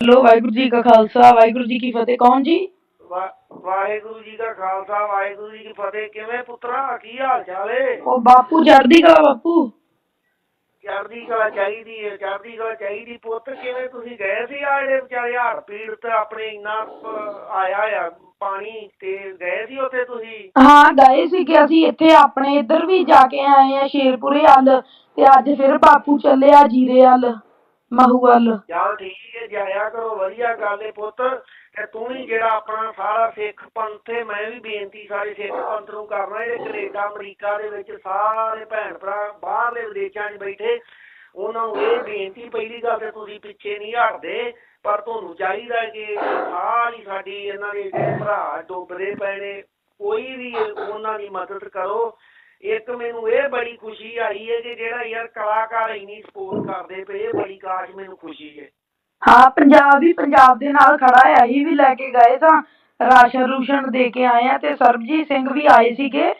Hello Waheguru ji ਕਾ ਖਾਲਸਾ ਵਾਹਿਗੁਰੂ ਜੀ ਕੀ ਫਤਿਹ। ਕੌਣ ਜੀ? ਵਾ- ਵਾਹਿਗੁਰੂ ਜੀ ਦਾ ਖਾਲਸਾ ਵਾਹਿਗੁਰੂ ਜੀ ਕੀ ਫਤਿਹ। ਕਿਵੇਂ ਪੁੱਤਰਾ ਕੀ ਹਾਲ ਚਾਲ ਏ? ਉਹ ਬਾਪੂ ਚੜ੍ਹਦੀ ਕਲਾ ਬਾਪੂ। ਚੜ੍ਹਦੀ ਕਲਾ ਚਾਹੀਦੀ ਏ ਚੜ੍ਹਦੀ ਕਲਾ ਚਾਹੀਦੀ। ਪੁੱਤ ਕਿਵੇਂ ਤੁਸੀਂ ਗਏ ਸੀ ਆ ਜਿਹੜੇ ਵਿਚਾਰੇ ਹਾੜ ਪੀੜ ਤੇ ਆਪਣੇ ਇੰਨਾ ਆਇਆ ਆ ਪਾਣੀ ਤੇ ਗਏ ਸੀ ਉੱਥੇ ਤੁਸੀਂ? ਹਾਂ ਗਏ ਸੀ ਕਿ ਅਸੀਂ ਇੱਥੇ ਆਪਣੇ ਇੱਧਰ ਵੀ ਜਾ ਕੇ ਆਏ ਆ ਸ਼ੇਰਪੁਰੇ ਵੱਲ ਤੇ ਅੱਜ ਫਿਰ ਬਾਪੂ ਚੱਲਿਆ ਜੀਰੇ ਵੱਲ। ਮਹੂ ਵੱਲ। ਚੱਲ ਠੀਕ ਏ ਜਾਇਆ ਕਰੋ, ਵਧੀਆ ਗੱਲ ਏ ਪੁੱਤ। ਤੇ ਤੂੰ ਵੀ ਜਿਹੜਾ ਆਪਣਾ ਸਾਰਾ ਸਿੱਖ ਪੰਥ ਏ, ਮੈਂ ਵੀ ਬੇਨਤੀ ਸਾਰੇ ਸਿੱਖ ਪੰਥ ਨੂੰ ਕਰਨਾ ਜਿਹੜੇ ਕੈਨੇਡਾ, ਅਮਰੀਕਾ ਦੇ ਵਿੱਚ ਸਾਰੇ ਭੈਣ ਭਰਾ ਬਾਹਰਲੇ ਵਿਦੇਸ਼ਾਂ 'ਚ ਬੈਠੇ। ਉਹਨਾਂ ਨੂੰ ਇਹ ਬੇਨਤੀ, ਪਹਿਲੀ ਗੱਲ ਤੇ ਤੁਸੀਂ ਪਿੱਛੇ ਨਹੀਂ ਹਟਦੇ, ਪਰ ਤੁਹਾਨੂੰ ਚਾਹੀਦਾ ਕਿ ਸਾਰੀ ਸਾਡੀ ਇਹਨਾਂ ਦੇ ਜਿਹੜੇ ਭਰਾ ਡੋਬਰੇ ਪਏ ਨੇ ਕੋਈ ਵੀ ਉਹਨਾਂ ਦੀ ਮਦਦ ਕਰੋ। ਇੱਕ ਮੈਨੂੰ ਇਹ ਬੜੀ ਖੁਸ਼ੀ ਆਈ ਹੈ ਕਿ ਜਿਹੜਾ ਯਾਰ ਕਲਾਕਾਰ ਇੰਨੀ ਸਪੋਰਟ ਕਰਦੇ ਪਏ ਬੜੀ ਕਾਸ਼ ਮੈਨੂੰ ਖੁਸ਼ੀ ਹੈ। ਹਾਂ, ਪੰਜਾਬ ਵੀ ਪੰਜਾਬ ਦੇ ਨਾਲ ਖੜਾ ਹੈ, ਅਸੀਂ ਵੀ ਲੈ ਕੇ ਗਏ ਤਾਂ ਰਾਸ਼ਨ ਰੂਸ਼ਨ ਦੇ ਕੇ ਆਏ ਆ ਤੇ ਸਰਬਜੀਤ ਸਿੰਘ ਵੀ ਆਏ ਸੀਗੇ।